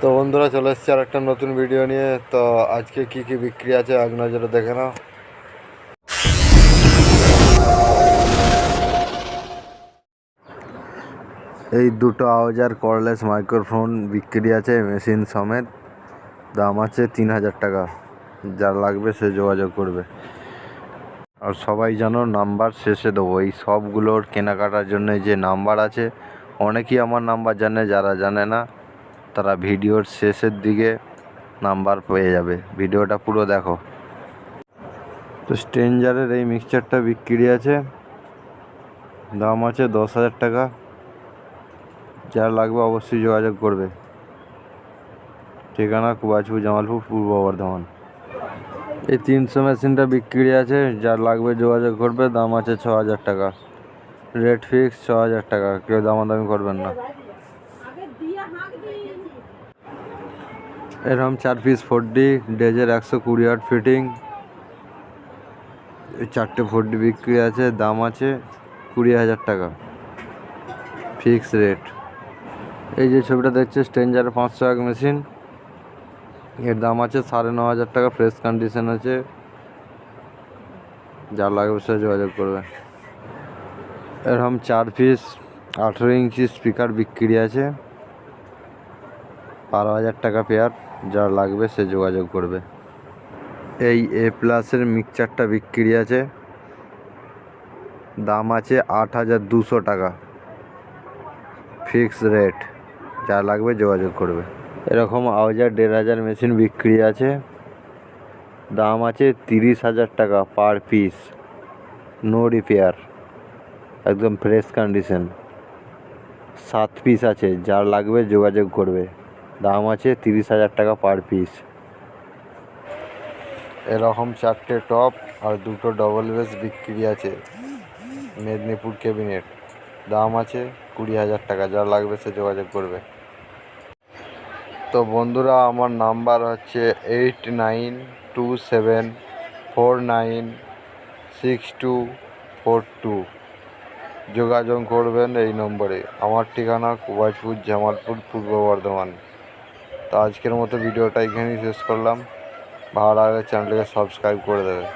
তো বন্ধুরা, চলে এসেছে আর একটা নতুন ভিডিও নিয়ে। তো আজকে কি কি বিক্রি আছে, এক নজরে দেখে নাও। এই দুটো আওয়াজার কর্ডলেস মাইক্রোফোন বিক্রি আছে মেশিন সমেত। দাম আছে তিন হাজার টাকা। যার লাগবে সে যোগাযোগ করবে। আর সবাই জানো নাম্বার শেষে দেবো। এই সবগুলোর কেনাকাটার জন্য যে নাম্বার আছে, অনেকেই আমার নাম্বার জানে, যারা জানে না তারা ভিডিওর শেষের দিকে নাম্বার পেয়ে যাবে। ভিডিওটা পুরো দেখো। তো স্ট্রেঞ্জারের এই মিক্সচারটা বিক্রি আছে। দাম আছে দশ হাজার টাকা। যার লাগবে অবশ্যই যোগাযোগ করবে। ঠিকানা কুবাজপুর জামালপুর, পূর্ব বর্ধমান। এই তিনশো মেশিনটা বিক্রি আছে। যার লাগবে যোগাযোগ করবে। দাম আছে ছ হাজার টাকা। রেট ফিক্স ছ হাজার টাকা। কেউ দামাদামি করবেন না। এরকম চার পিস ফোর ডি ডেজের একশো কুড়ি আট ফিটিং চারটে ফোর ডি বিক্রি আছে, দাম আছে কুড়ি হাজার টাকা। ফিক্স রেট এই যে ছবিটা দেখছে স্ট্রেঞ্জারের পাঁচশো এক মেশিন এর দাম আছে সাড়ে ন হাজার টাকা ফ্রেশ কন্ডিশন আছে। যার লাগবে সে যোগাযোগ করবে। এরকম চার পিস আঠেরো ইঞ্চি স্পিকার বিক্রি আছে। বারো হাজার টাকা পেয়ার যার লাগবে সে যোগাযোগ করবে। এই এ প্লাসের মিক্সচারটা বিক্রি আছে। দাম আছে আট হাজার দুশো টাকা। ফিক্স রেট যা লাগবে যোগাযোগ করবে। এরকম আওয়াজার দেড় হাজার মেশিন বিক্রি আছে। দাম আছে তিরিশ হাজার টাকা পার পিস নো রিপেয়ার একদম ফ্রেশ কন্ডিশন সাত পিস আছে যার লাগবে যোগাযোগ করবে। দাম আছে তিরিশ হাজার টাকা পার পিস এরকম চারটে টপ আর দুটো ডবল বেস বিক্রি আছে। মেদিনীপুর ক্যাবিনেট দাম আছে কুড়ি হাজার টাকা, যা লাগবে সে যোগাযোগ করবে। তো বন্ধুরা, আমার নাম্বার হচ্ছে eight nine two seven four nine six two four two যোগাযোগ করবেন এই নম্বরে। আমার ঠিকানা কুবাজপুর জামালপুর, পূর্ব বর্ধমান। তো আজকের মতো ভিডিওটা এখানেই শেষ করলাম। ভালো লাগলে চ্যানেলটাকে সাবস্ক্রাইব করে দেবে।